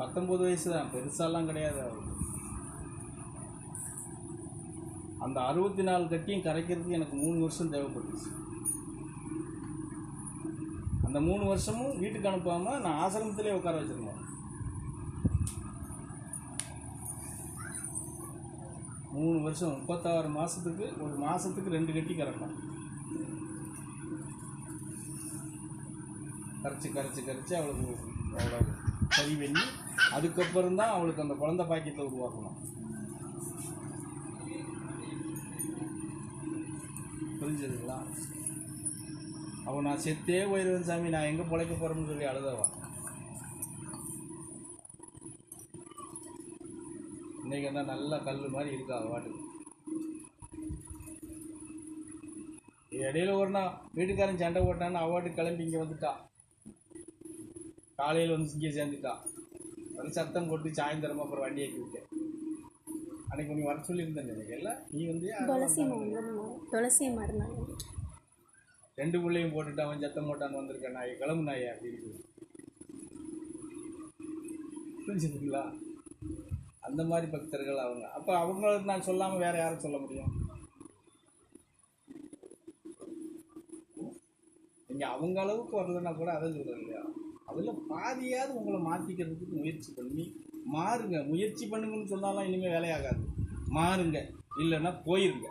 பத்தொம்போது வயசு தான் பெருசாலாம் கிடையாது அவருக்கு அந்த அறுபத்தி நாலு கட்டியும் கரைக்கிறதுக்கு எனக்கு மூணு வருஷம் தேவைப்பட்டுச்சு. அந்த மூணு வருஷமும் வீட்டுக்கு அனுப்பாமல் நான் ஆசிரமத்திலே உட்கார வச்சிருந்தேன். மூணு வருஷம் முப்பத்தாறு மாதத்துக்கு ஒரு மாதத்துக்கு ரெண்டு கட்டி கறக்கணும் கரைச்சி கரைச்சி கரைச்சி அவளுக்கு அவ்வளோ சரி பண்ணி அதுக்கப்புறம் தான் அவளுக்கு அந்த குழந்தை பாக்கியத்தை உருவாக்கணும். புரிஞ்சதுங்களா? அவன் நான் செத்தே போயிடுவேன் சாமி நான் எங்கே பிழைக்க போகிறேன்னு சொல்லி அழுதவா? இன்னைக்கு என்ன நல்ல கல் மாதிரி இருக்கா அவ பாட்டுக்கு. இடையில ஒரு நாள் வீட்டுக்காரன் சண்டை போட்டான்னு அவாட்டு கிளம்பி இங்கே வந்துட்டா. காலையில் வந்து இங்கே சேர்ந்துட்டா. வந்து சத்தம் போட்டு சாயந்தரமா அப்புறம் வண்டி ஏற்றி விட்டேன் அன்னைக்கு நீ வர சொல்லியிருந்தேன் எனக்கு இல்லை நீ வந்து துளசி துளசி மருந்தாங்க ரெண்டு பிள்ளையும் போட்டுட்டு அவன் சத்தம் போட்டான்னு வந்திருக்கேன் நாய் கிளம்பு நாயே அப்படின்னு. புரிஞ்சுதுங்களா? அந்த மாதிரி பக்தர்கள் அவங்க. அப்போ அவங்களுக்கு நான் சொல்லாமல் வேற யாரும் சொல்ல முடியும்? நீங்கள் அவங்க அளவுக்கு வரலன்னா கூட அதை சொல்கிறேன் இல்லையா அதில் பாதியாவது உங்களை மாற்றிக்கிறதுக்கு முயற்சி பண்ணி மாறுங்க. முயற்சி பண்ணுங்கன்னு சொன்னாலும் இனிமேல் வேலையாகாது. மாறுங்க. இல்லைன்னா போயிருங்க.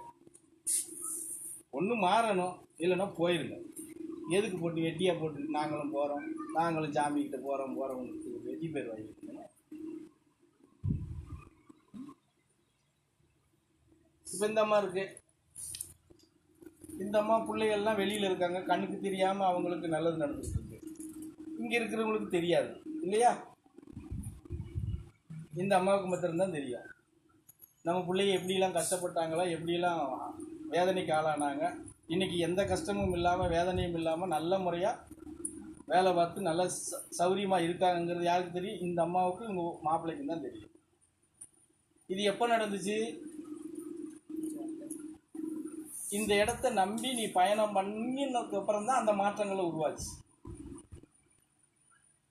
ஒன்று மாறணும். இல்லைன்னா போயிருங்க. எதுக்கு போட்டு வெட்டியாக போட்டு நாங்களும் போகிறோம் நாங்களும் ஜாமிக்கிட்ட போகிறோம் போகிறவங்களுக்கு வெட்டி பேர் வாங்கிக்கணும். இப்போ இந்த அம்மா இருக்கு. இந்த அம்மா பிள்ளைகள்லாம் வெளியில் இருக்காங்க. கண்ணுக்கு தெரியாமல் அவங்களுக்கு நல்லது நடந்துருக்கு இங்கே இருக்கிறவங்களுக்கு தெரியாது. இல்லையா? இந்த அம்மாவுக்கு மாத்திரம்தான் தெரியும். நம்ம பிள்ளைங்க எப்படிலாம் கஷ்டப்பட்டாங்களா எப்படிலாம் வேதனைக்கு ஆளானாங்க இன்னைக்கு எந்த கஷ்டமும் இல்லாமல் வேதனையும் இல்லாமல் நல்ல முறையாக வேலை பார்த்து நல்ல ச சௌரியமாக இருக்காங்கங்கிறது யாருக்கு தெரியும்? இந்த அம்மாவுக்கு இவங்க மாப்பிள்ளைக்கும் தான் தெரியும். இது எப்போ நடந்துச்சு? இந்த இடத்த நம்பி நீ பயணம் பண்ணினதுக்கப்புறம் தான் அந்த மாற்றங்களை உருவாச்சு.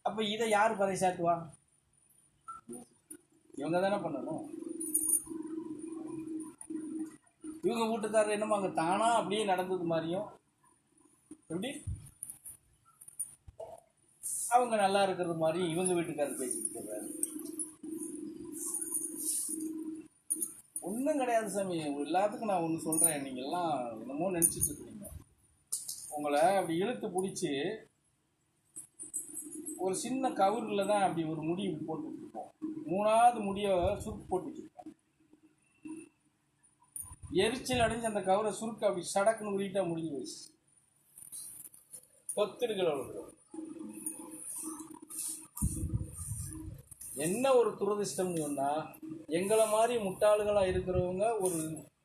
அப்போ இதை யார் பறைசாட்டுவா இவங்க தானே பண்ணணும். இவங்க வீட்டுக்காரர் என்னமோ அங்கே தானா அப்படியே நடந்தது மாதிரியும். எப்படி? அவங்க நல்லா இருக்கிறது மாதிரி இவங்க வீட்டுக்காரர் பேசிட்டு இருக்கிறாரு. ஒன்றும் கிடையாது சாமி. எல்லாத்துக்கும் நான் ஒன்று சொல்கிறேன் நீங்கள்லாம் என்னமோ நினச்சிட்டு இருக்கீங்க உங்களை அப்படி இழுத்து பிடிச்சி ஒரு சின்ன கவரில் தான் அப்படி ஒரு முடி இப்படி போட்டு வச்சுருப்போம் மூணாவது முடியை சுருக்கு போட்டு வச்சுருப்போம் எரிச்சல் அடைஞ்சு அந்த கவரை சுருக்கு அப்படி சடக்குன்னு உருட்டா முடிஞ்சு போச்சு கொத்திருக்கிற என்ன ஒரு துரதிர்ஷ்டம்னு சொன்னால் எங்களை மாதிரி முட்டாளுகளாக இருக்கிறவங்க ஒரு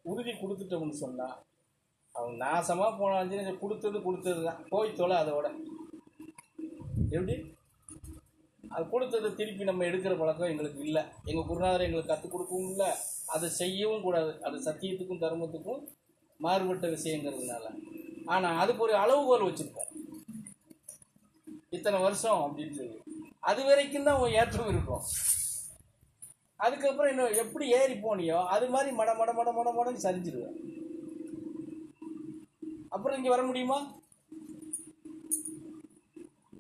உறுதி கொடுத்துட்டோம்னு சொன்னால் அவங்க நாசமாக போனாலும் கொடுத்தது கொடுத்தது தான் போய் தொலை அதோட. எப்படி? அது கொடுத்ததை திருப்பி நம்ம எடுக்கிற பழக்கம் எங்களுக்கு இல்லை. எங்கள் குருநாதர் எங்களுக்கு கற்றுக் கொடுக்கவும் இல்லை. அதை செய்யவும் கூடாது. அது சத்தியத்துக்கும் தர்மத்துக்கும் மாறுபட்ட விஷயங்கிறதுனால. ஆனால் அதுக்கு ஒரு அளவுகோல் வச்சுருக்கோம் இத்தனை வருஷம் அப்படின்னு சொல்லி. அது வரைக்கும் தான் உன் ஏற்றம் இருக்கும். அதுக்கப்புறம் இன்னும் எப்படி ஏறி போனியோ அது மாதிரி மட மட மட மட மடன்னு சரிஞ்சிருவேன் அப்புறம் இங்கே வர முடியுமா?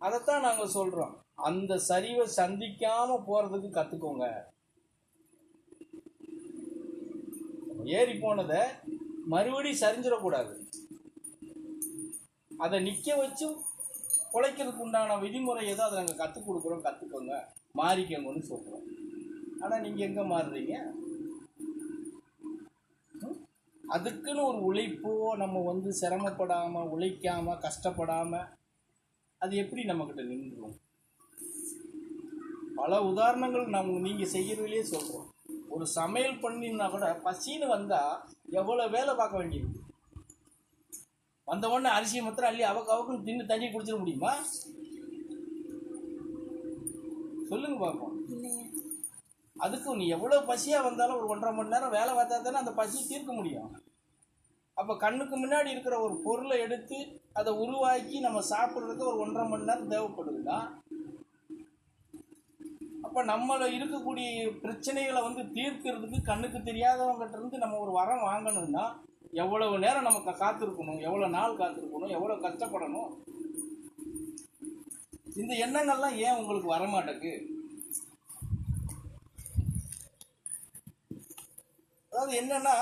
அதைத்தான் நாங்கள் சொல்கிறோம் அந்த சரிவை சந்திக்காம போகிறதுக்கு கற்றுக்கோங்க ஏறி போனதை மறுபடியும் சரிஞ்சிடக்கூடாது. அதை நிற்க வச்சு உழைக்கிறதுக்கு உண்டான விதிமுறை ஏதோ அதை நாங்கள் கற்றுக் கொடுக்குறோம் கற்றுக்கோங்க மாறிக்கோங்கன்னு சொல்கிறோம் ஆனால் நீங்கள் எங்கே மாறுறீங்க? அதுக்குன்னு ஒரு உழைப்போ நம்ம வந்து சிரமப்படாமல் உழைக்காமல் கஷ்டப்படாமல் அது எப்படி நம்மக்கிட்ட நின்றுடும் பல உதாரணங்கள் நம்ம நீங்கள் செய்கிறதுலேயே சொல்கிறோம் ஒரு சமையல் பண்ணினா கூட பசின்னு வந்தால் எவ்வளோ வேலை பார்க்க வேண்டியிருக்கு? வந்த உடனே அரிசியை மாத்திரம் அள்ளி அவக்கு அவக்குன்னு தின்னு தண்ணி குடிச்சிட முடியுமா? சொல்லுங்க பார்ப்போம் இல்லைங்க. அதுக்கு நீ எவ்வளோ பசியாக வந்தாலும் ஒரு ஒன்றரை மணி நேரம் வேலை பார்த்தா தானே அந்த பசியை தீர்க்க முடியும். அப்போ கண்ணுக்கு முன்னாடி இருக்கிற ஒரு பொருளை எடுத்து அதை உருவாக்கி நம்ம சாப்பிட்றதுக்கு ஒரு ஒன்றரை மணி நேரம் தேவைப்படுதுன்னா அப்போ நம்மளை இருக்கக்கூடிய பிரச்சனைகளை வந்து தீர்க்கிறதுக்கு கண்ணுக்கு தெரியாதவங்ககிட்ட இருந்து நம்ம ஒரு வரம் வாங்கணும்னா எவ்வளவு நேரம் நமக்கு காத்திருக்கணும்? எவ்வளோ நாள் காத்திருக்கணும்? எவ்வளோ கஷ்டப்படணும்? இந்த எண்ணங்கள்லாம் ஏன் உங்களுக்கு வரமாட்டேக்கு அதாவது என்னன்னா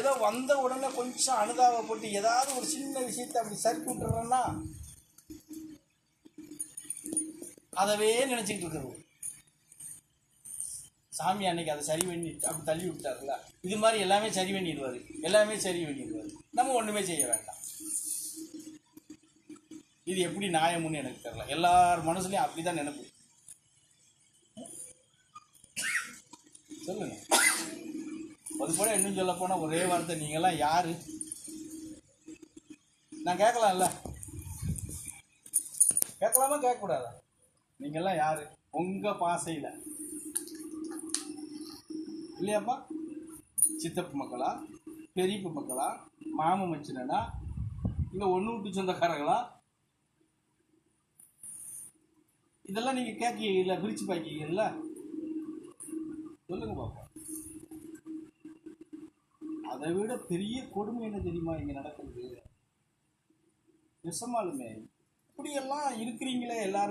ஏதோ வந்த உடனே கொஞ்சம் அனுதாபப்பட்டு ஏதாவது ஒரு சின்ன விஷயத்தை அப்படி சரி விட்டுறேன்னா அதவே நினச்சிக்கிட்டு இருக்கிறது. சாமி அன்னைக்கு அதை சரி பண்ணி அப்படி தள்ளி விட்டார்ல இது மாதிரி எல்லாமே சரி பண்ணிடுவார். எல்லாமே சரி பண்ணிடுவார். நம்ம ஒன்றுமே செய்ய வேண்டாம். இது எப்படி நியாயம்னு எனக்கு தெரியல. எல்லார் மனசுலையும் அப்படிதான் நினைப்பு. சொல்லுங்க. அது கூட இன்னும் சொல்ல போனால் ஒரே வார்த்தை நீங்கள்லாம் யார்? நான் கேட்கலாம்ல. கேட்கலாமா கேட்கக்கூடாதா? நீங்கள்லாம் யார்? உங்கள் பாசையில். இல்லையாப்பா? சித்தப்பு மக்களா? பெரியப்பு மக்களா? மாம மச்சினா இல்லை ஒன்று விட்டு சொந்தக்காரங்களா? இதெல்லாம் நீங்கள் கேட்கல பிரித்து பார்க்கீங்கல்ல சொல்லுங்க பாப்பா. அதை விட பெரிய கொடுமை என்ன தெரியுமா இங்கே நடக்கிறது? நிசமாலுமே இப்படியெல்லாம் இருக்கிறீங்களே எல்லாரும்?